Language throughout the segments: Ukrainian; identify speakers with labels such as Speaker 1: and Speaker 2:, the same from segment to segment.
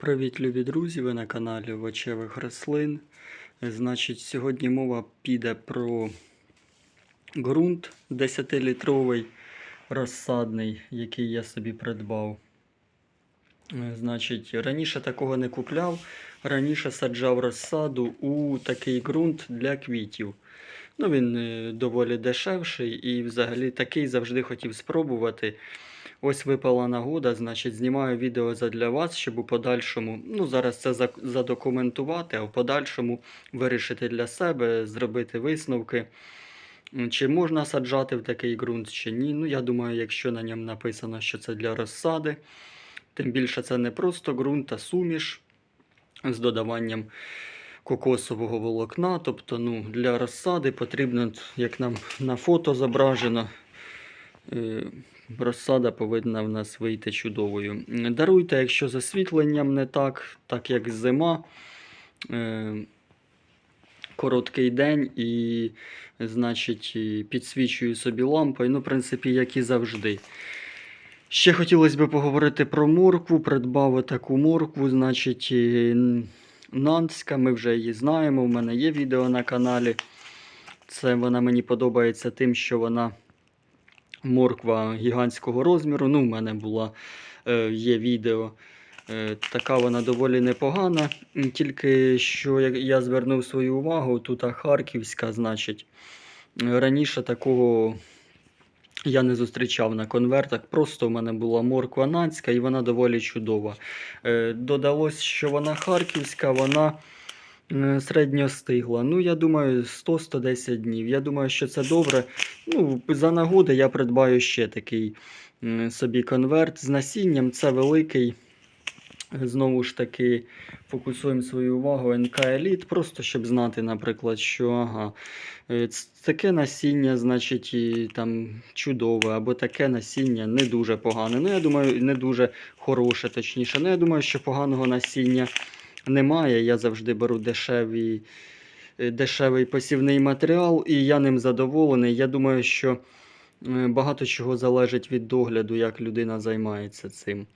Speaker 1: Привіт, любі друзі! Ви на каналі Овочевих рослин. Значить, сьогодні мова піде про ґрунт 10-літровий розсадний, який я собі придбав. Значить, раніше такого не купляв. Раніше саджав розсаду у такий ґрунт для квітів. Ну, він е, доволі дешевший і взагалі такий завжди хотів спробувати. Ось випала нагода, значить, знімаю відео задля вас, щоб у подальшому, ну зараз це задокументувати, а в подальшому вирішити для себе, зробити висновки, чи можна саджати в такий ґрунт, чи ні. Ну, я думаю, якщо на ньому написано, що це для розсади, тим більше це не просто ґрунт, а суміш з додаванням кокосового волокна. Тобто, ну, для розсади потрібно, як нам на фото зображено. Розсада повинна в нас вийти чудовою. Даруйте, якщо з освітленням не так, так як зима. Е, короткий день і, значить, підсвічую собі лампою. Ну, в принципі, як і завжди. Ще хотілося б поговорити про моркву. Придбав таку моркву, значить, нанська. Ми вже її знаємо. У мене є відео на каналі. Це вона мені подобається тим, що вона морква гігантського розміру. Ну, в мене була, е, є відео. Е, така вона доволі непогана. Тільки що я, я звернув свою увагу, тут харківська, значить. Раніше такого я не зустрічав на конвертах. Просто в мене була морква нанська і вона доволі чудова. Е, Додалось, що вона харківська, вона е, середньостигла. Ну, я думаю, 100-110 днів. Я думаю, що це добре. Ну, за нагоди я придбаю ще такий собі конверт з насінням. Це великий. Знову ж таки, фокусуємо свою увагу НК Еліт, просто щоб знати, наприклад, що ага, е, таке насіння, значить, і, там чудове, або таке насіння не дуже погане. Ну, я думаю, не дуже хороше, точніше. Ну, я думаю, що поганого насіння немає. Я завжди беру дешеві, е, дешевий посівний матеріал, і я ним задоволений. Я думаю, що е, багато чого залежить від догляду, як людина займається цим.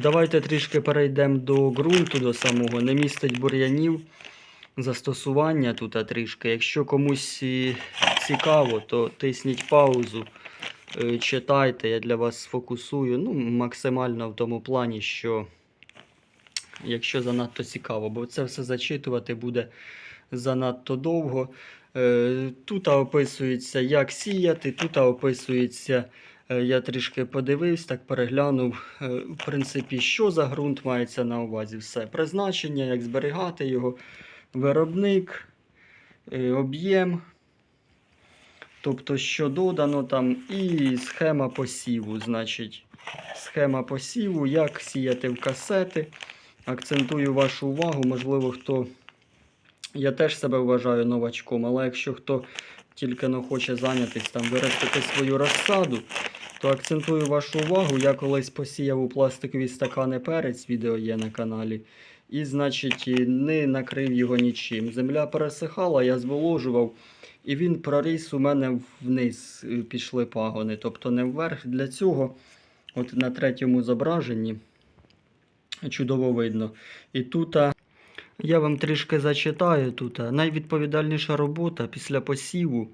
Speaker 1: Давайте трішки перейдемо до ґрунту, до самого. Не містить бур'янів. Застосування тут трішки. Якщо комусь цікаво, то тисніть паузу, е, читайте, я для вас сфокусую. Ну, максимально в тому плані, що якщо занадто цікаво, бо це все зачитувати буде занадто довго. Е, Тут описується, як сіяти, тут описується. Е, Я трішки подивився, так переглянув, е, в принципі, що за ґрунт мається на увазі. Все. Призначення, як зберігати його, виробник, об'єм, тобто, що додано там, і схема посіву. Значить, схема посіву, як сіяти в касети. Акцентую вашу увагу, можливо, хто. Я теж себе вважаю новачком, але якщо хто тільки не хоче зайнятися там виростити свою розсаду, то акцентую вашу увагу. Я колись посіяв у пластикові стакани перець, відео є на каналі. І, значить, не накрив його нічим. Земля пересихала, я зволожував, і він проріс у мене вниз, пішли пагони, тобто не вверх. Для цього, от на третьому зображенні, чудово видно. І тут я вам трішки зачитаю тут. Найвідповідальніша робота після посіву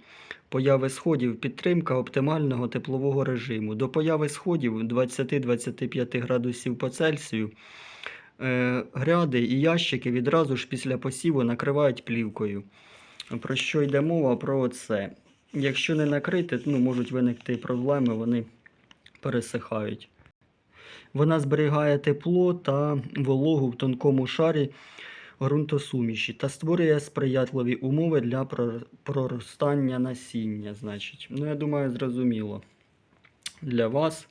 Speaker 1: появи сходів підтримка оптимального теплового режиму. До появи сходів 20-25 градусів по Цельсію е, гряди і ящики відразу ж після посіву накривають плівкою. Про що йде мова? Про це. Якщо не накрити, ну, можуть виникти проблеми, вони пересихають. Вона зберігає тепло та вологу в тонкому шарі ґрунтосуміші та створює сприятливі умови для проростання насіння. Значить. Ну, я думаю, зрозуміло для вас.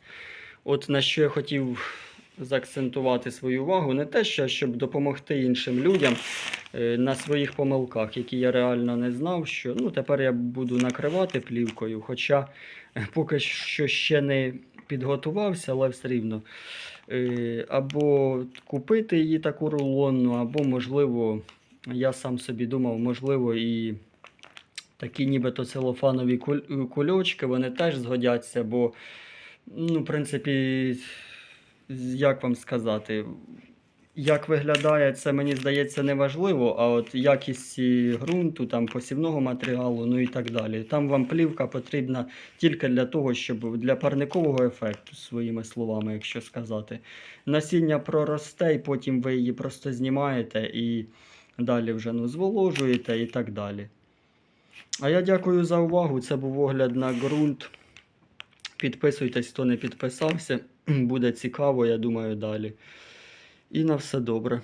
Speaker 1: От на що я хотів заакцентувати свою увагу, не те, що щоб допомогти іншим людям е, на своїх помилках, які я реально не знав, що ну, тепер я буду накривати плівкою, хоча е, поки що ще не підготувався, але все рівно. Е, Або купити її таку рулонну, або, можливо, я сам собі думав, можливо, і такі нібито целофанові куль- кульочки, вони теж згодяться, бо, ну, в принципі, як вам сказати, як виглядає, це мені здається не важливо, а от якість ґрунту, там посівного матеріалу, ну і так далі. Там вам плівка потрібна тільки для того, щоб для парникового ефекту, своїми словами, якщо сказати. Насіння проросте, і потім ви її просто знімаєте і далі вже ну, зволожуєте і так далі. А я дякую за увагу. Це був огляд на ґрунт. Підписуйтесь, хто не підписався. Буде цікаво, я думаю, далі. І на все добре.